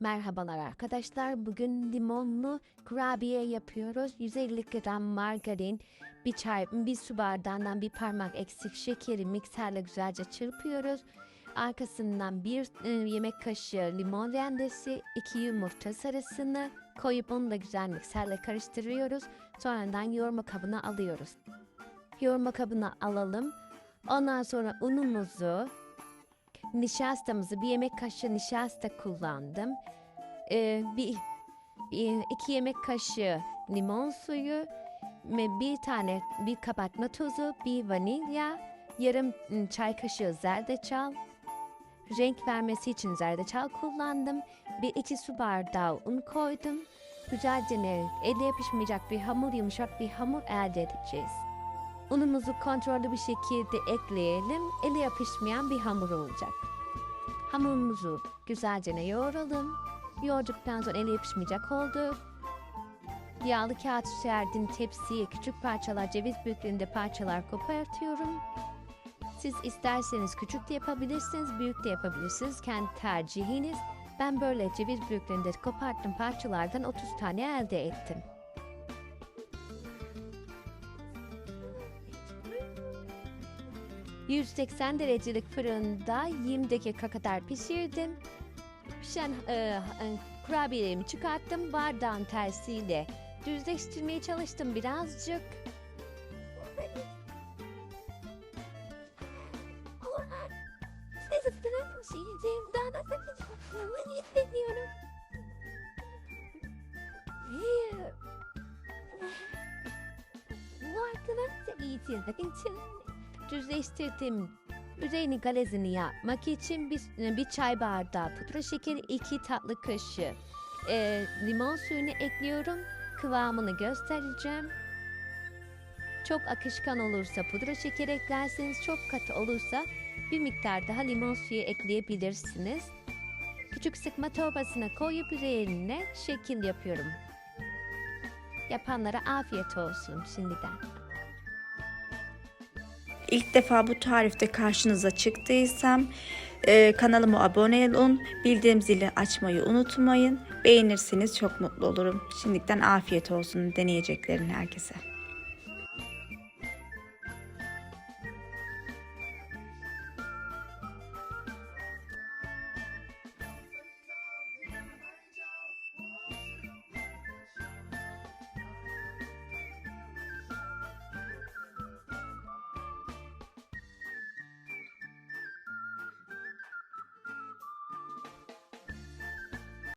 Merhabalar arkadaşlar. Bugün limonlu kurabiye yapıyoruz. 150 gram margarin, bir çay, bir su bardağından bir parmak eksik şekeri mikserle güzelce çırpıyoruz. Arkasından bir e, yemek kaşığı limon rendesi, iki yumurta sarısını koyup onu da güzel mikserle karıştırıyoruz. Sonradan yoğurma kabına alıyoruz. Yoğurma kabına alalım. Ondan sonra unumuzu, nişastamızı bir yemek kaşığı nişasta kullandım. Ee, bir, bir- iki yemek kaşığı limon suyu ve bir tane bir kabartma tozu, bir vanilya, yarım ım, çay kaşığı zerdeçal. Renk vermesi için zerdeçal kullandım. Bir iki su bardağı un koydum. Güzelce elle yapışmayacak bir hamur, yumuşak bir hamur elde edeceğiz. Unumuzu kontrollü bir şekilde ekleyelim. Ele yapışmayan bir hamur olacak. Hamurumuzu güzelce yoğuralım. Yoğurduktan sonra ele yapışmayacak oldu. Yağlı kağıt serdim tepsiye küçük parçalar, ceviz büyüklüğünde parçalar kopartıyorum. Siz isterseniz küçük de yapabilirsiniz, büyük de yapabilirsiniz. Kendi tercihiniz. Ben böyle ceviz büyüklüğünde koparttım parçalardan 30 tane elde ettim. ...180 derecelik fırında 20 dakika kadar pişirdim. Pişen e, e, kurabiyelerimi çıkarttım. Bardağın tersiyle düzleştirmeye çalıştım birazcık. Şeyciğim. Daha da sakın istemiyorum. Hayır. Bu arkadaş da iyisin. için düzleştirdim. Üzerini galezini yapmak için bir, bir çay bardağı pudra şekeri, iki tatlı kaşığı e, limon suyunu ekliyorum. Kıvamını göstereceğim. Çok akışkan olursa pudra şekeri eklerseniz, çok katı olursa bir miktar daha limon suyu ekleyebilirsiniz. Küçük sıkma torbasına koyup üzerine şekil yapıyorum. Yapanlara afiyet olsun şimdiden. İlk defa bu tarifte karşınıza çıktıysam e, kanalıma abone olun, bildirim zili açmayı unutmayın. Beğenirseniz çok mutlu olurum. Şimdiden afiyet olsun deneyeceklerin herkese.